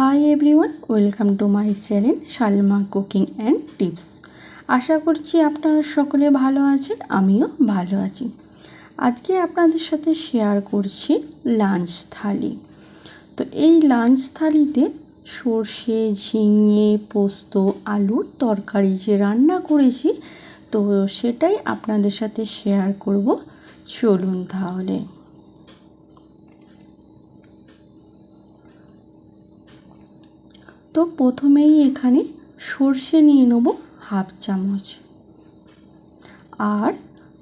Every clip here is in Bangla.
Hi everyone welcome to my channel Salma cooking and tips আশা করছি আপনারা সকলে ভালো আছেন, আমিও ভালো আছি। আজকে আপনাদের সাথে শেয়ার করছি লাঞ্চ থালি। তো এই লাঞ্চ থালিতে সর্ষে, ঝিঙে, পোস্ত, আলুর তরকারি যে রান্না করেছি, তো সেটাই আপনাদের সাথে শেয়ার করব। চলুন তাহলে। তো প্রথমেই এখানে সর্ষে নিয়ে নেব হাফ চামচ। আর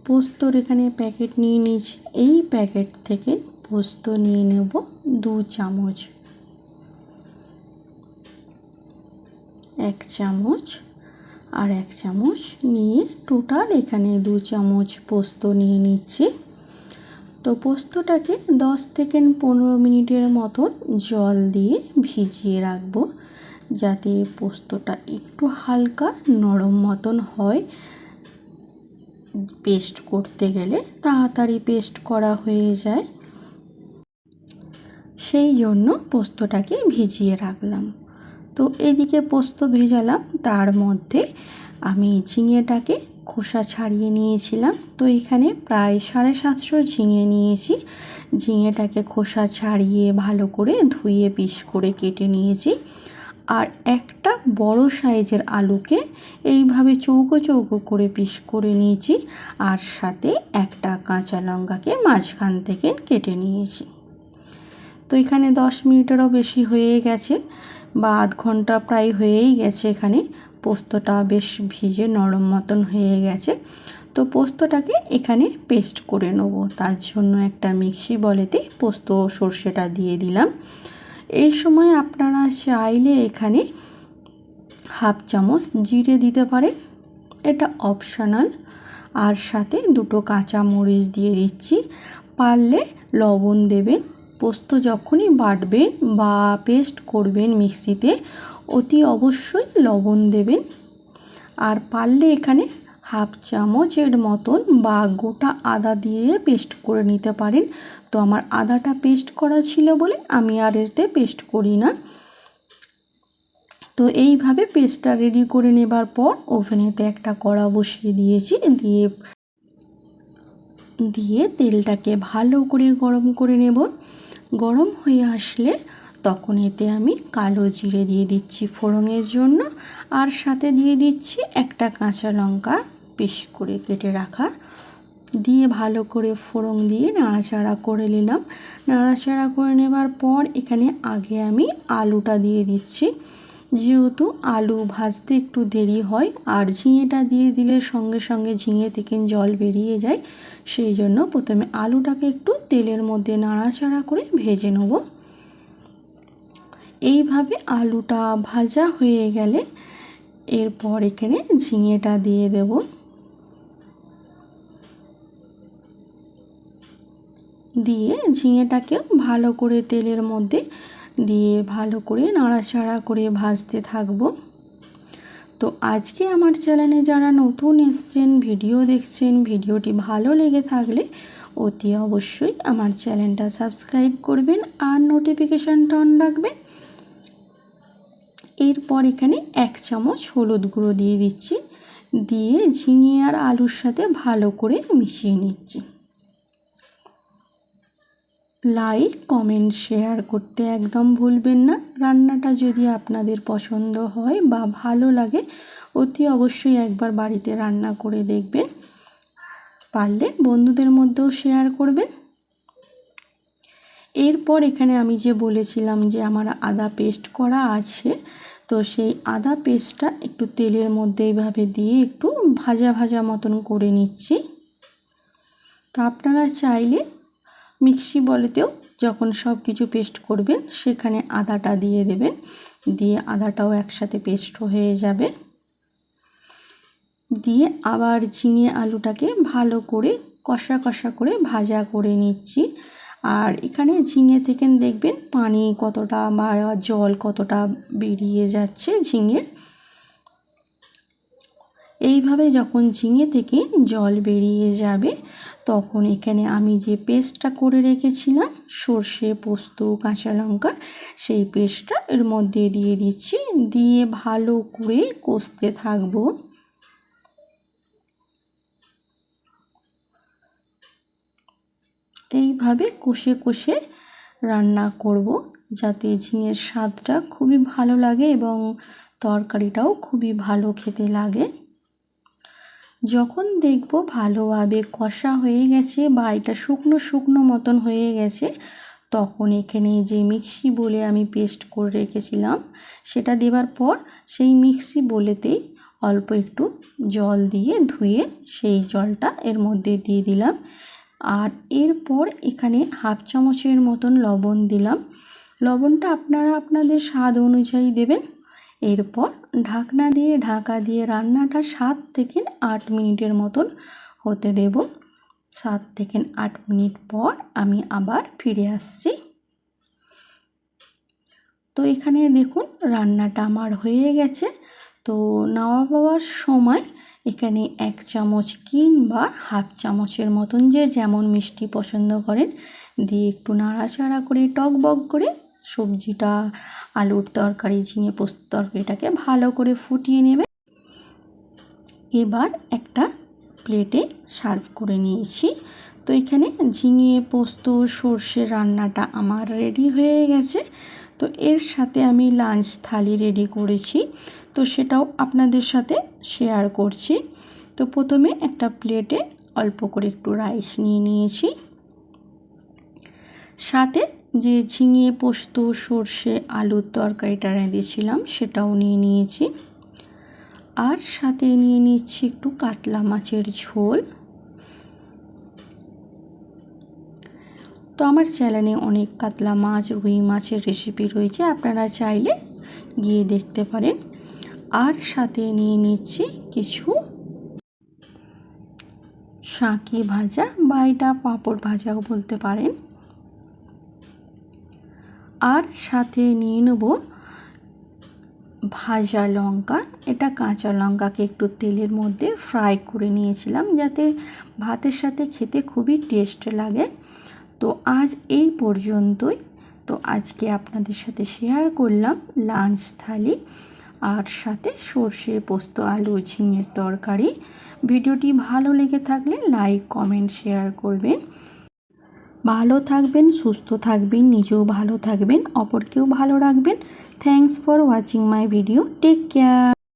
পোস্তর এখানে প্যাকেট নিয়ে নিয়েছি। এই প্যাকেট থেকে পোস্ত নিয়ে নেব দু চামচ। এক চামচ আর এক চামচ নিয়ে টোটাল এখানে দু চামচ পোস্ত নিয়ে নিচ্ছি। তো পোস্তটাকে দশ থেকে পনেরো মিনিটের মতন জল দিয়ে ভিজিয়ে রাখব। যাতে পোস্তটা একটু হালকা নরম মতন হয়। পেস্ট করতে গেলে তাড়াতাড়ি পেস্ট করা হয়ে যায়। সেই জন্য পোস্তটাকে ভিজিয়ে রাখলাম। তো এদিকে পোস্ত ভেজালাম, তার মধ্যে আমি ঝিঙেটাকে খোসা ছাড়িয়ে নিয়েছিলাম। তো এখানে প্রায় সাড়ে সাতশো ঝিঙে নিয়েছি। ঝিঙেটাকে খোসা ছাড়িয়ে ভালো করে ধুয়ে পিস করে কেটে নিয়েছি। আর একটা বড় সাইজের আলুকে এইভাবে চৌকো চৌকো করে পিস করে নিয়েছি আর সাথে একটা কাঁচা লঙ্কাকে মাঝখান থেকে কেটে নিয়েছি। তো এখানে দশ মিনিটেরও বেশি হয়ে গেছে বা আধ ঘণ্টা প্রায় হয়েই গেছে এখানে। পোস্তটা বেশ ভিজে নরম মতন হয়ে গেছে। তো পোস্তটাকে এখানে পেস্ট করে নেব। তার জন্য একটা মিক্সি বলেতে পোস্ত সর্ষেটা দিয়ে দিলাম। এই সময় আপনারা চাইলে এখানে হাফ চামচ জিরে দিতে পারেন। এটা অপশনাল আর সাথে দুটো কাঁচা মরিচ দিয়ে দিচ্ছি। পারলে লবণ দেবেন। পোস্ত যখনই বাটবেন বা পেস্ট করবেন মিক্সিতে, অতি অবশ্যই লবণ দেবেন। আর পারলে এখানে হাফ চামচের মতন বা গোটা আদা দিয়ে পেস্ট করে নিতে পারেন। তো আমার আদাটা পেস্ট করা ছিল বলে আমি আর এতে পেস্ট করি না। তো এইভাবে পেস্টটা রেডি করে নেবার পর ওভেনেতে একটা কড়া বসিয়ে দিয়েছি। দিয়ে দিয়ে তেলটাকে ভালো করে গরম করে নেব। গরম হয়ে আসলে তখন এতে আমি কালো জিরে দিয়ে দিচ্ছি ফোড়নের জন্য। আর সাথে দিয়ে দিচ্ছি একটা কাঁচা লঙ্কা। বেশ করে কেটে রাখা। দিয়ে ভালো করে ফোড়ন দিয়ে নাড়াচাড়া করে নিলাম। নাড়াচাড়া করে নেবার পর এখানে আগে আমি আলুটা দিয়ে দিচ্ছি। যেহেতু আলু ভাজতে একটু দেরি হয়, আর ঝিঙেটা দিয়ে দিলে সঙ্গে সঙ্গে ঝিঙে থেকে জল বেরিয়ে যায়, সেই জন্য প্রথমে আলুটাকে একটু তেলের মধ্যে নাড়াচাড়া করে ভেজে নেব। এইভাবে আলুটা ভাজা হয়ে গেলে এরপর এখানে ঝিঙেটা দিয়ে দেব। দিয়ে ঝিঙেটাকেও ভালো করে তেলের মধ্যে দিয়ে ভালো করে নাড়াচাড়া করে ভাজতে থাকব। তো আজকে আমার চ্যানেলে যারা নতুন এসছেন, ভিডিও দেখছেন, ভিডিওটি ভালো লেগে থাকলে অতি অবশ্যই আমার চ্যানেলটা সাবস্ক্রাইব করবেন আর নোটিফিকেশানটা অন রাখবেন। এরপর এখানে এক চামচ হলুদ গুঁড়ো দিয়ে দিচ্ছি। দিয়ে ঝিঙে আর আলুর সাথে ভালো করে মিশিয়ে নিচ্ছি। লাইক কমেন্ট শেয়ার করতে একদম ভুলবেন না। রান্নাটা যদি আপনাদের পছন্দ হয় বা ভালো লাগে, অতি অবশ্যই একবার বাড়িতে রান্না করে দেখবেন। পারলে বন্ধুদের মধ্যেও শেয়ার করবেন। এরপর এখানে আমি যে বলেছিলাম যে আমার আদা পেস্ট করা আছে, তো সেই আদা পেস্টটা একটু তেলের মধ্যে এইভাবে দিয়ে একটু ভাজা ভাজা মতন করে নিচ্ছি। তো আপনারা চাইলে মিক্সি বলেতেও যখন সব কিছু পেস্ট করবেন, সেখানে আদাটা দিয়ে দেবেন। দিয়ে আদাটাও একসাথে পেস্ট হয়ে যাবে। দিয়ে আবার ঝিঙে আলুটাকে ভালো করে কষা কষা করে ভাজা করে নিচ্ছি। আর এখানে ঝিঙে থেকে দেখবেন পানি কতটা বা জল কতটা বেরিয়ে যাচ্ছে ঝিঙের। এইভাবে যখন ঝিঙে থেকে জল বেরিয়ে যাবে, তখন এখানে আমি যে পেস্টটা করে রেখেছিলাম, সর্ষে, পোস্ত, কাঁচা লঙ্কা, সেই পেস্টটা এর মধ্যে দিয়ে দিচ্ছি। দিয়ে ভালো করে কষতে থাকব। এইভাবে কষে কষে রান্না করব, যাতে ঝিঙের স্বাদটা খুবই ভালো লাগে এবং তরকারিটাও খুবই ভালো খেতে লাগে। যখন দেখব ভালোভাবে কষা হয়ে গেছে বা এটা শুকনো শুকনো মতন হয়ে গেছে, তখন এখানে যে মিক্সি বলে আমি পেস্ট করে রেখেছিলাম, সেটা দেবার পর সেই মিক্সি বলেতেই অল্প একটু জল দিয়ে ধুয়ে সেই জলটা এর মধ্যে দিয়ে দিলাম। আর এরপর এখানে হাফ চামচের মতন লবণ দিলাম। লবণটা আপনারা আপনাদের স্বাদ অনুযায়ী দেবেন। এরপর ঢাকনা দিয়ে ঢাকা দিয়ে রান্নাটা সাত থেকে আট মিনিটের মতন হতে দেব। সাত থেকে আট মিনিট পর আমি আবার ফিরে আসছি। তো এখানে দেখুন রান্নাটা আমার হয়ে গেছে। তো নাওয়া পাওয়ার সময় এখানে এক চামচ কিংবা হাফ চামচের মতন যে যেমন মিষ্টি পছন্দ করেন, দিয়ে একটু নাড়াচাড়া করে টক বক করে সবজিটা, আলুর তরকারি, ঝিঙে পোস্ত তরকারিটাকে ভালো করে ফুটিয়ে নেবে। এবার একটা প্লেটে সার্ভ করে নিয়েছি। তো এখানে ঝিঙে পোস্ত, সর্ষে রান্নাটা আমার রেডি হয়ে গেছে। তো এর সাথে আমি লাঞ্চ থালি রেডি করেছি। তো সেটাও আপনাদের সাথে শেয়ার করছি। তো প্রথমে একটা প্লেটে অল্প করে একটু রাইস নিয়ে নিয়েছি। সাথে যে ঝিঙে, পোস্ত, সর্ষে, আলুর তরকারিটা রেঁধেছিলাম, সেটাও নিয়ে নিয়েছি। আর সাথে নিয়ে নিচ্ছি একটু কাতলা মাছের ঝোল। তো আমার চ্যানেলে অনেক কাতলা মাছ, রুই মাছের রেসিপি রয়েছে, আপনারা চাইলে গিয়ে দেখতে পারেন। আর সাথে নিয়ে নিচ্ছি কিছু শাঁকি ভাজা বা এটা পাঁপড় ভাজাও বলতে পারেন। আর সাথে নিয়ে নেব ভাজা লঙ্কা। এটা কাঁচা লঙ্কাকে একটু তেলের মধ্যে ফ্রাই করে নিয়েছিলাম যাতে ভাতের সাথে খেতে খুবই টেস্ট লাগে। তো আজ এই পর্যন্তই। তো আজকে আপনাদের সাথে শেয়ার করলাম লাঞ্চ থালি আর সাথে সর্ষে পোস্ত আলু ঝিঙের তরকারি। ভিডিওটি ভালো লেগে থাকলে লাইক, কমেন্ট, শেয়ার করবেন। ভালো থাকবেন, সুস্থ থাকবেন, নিজেও ভালো থাকবেন, অপরকেও ভালো রাখবেন। Thanks for watching my video take care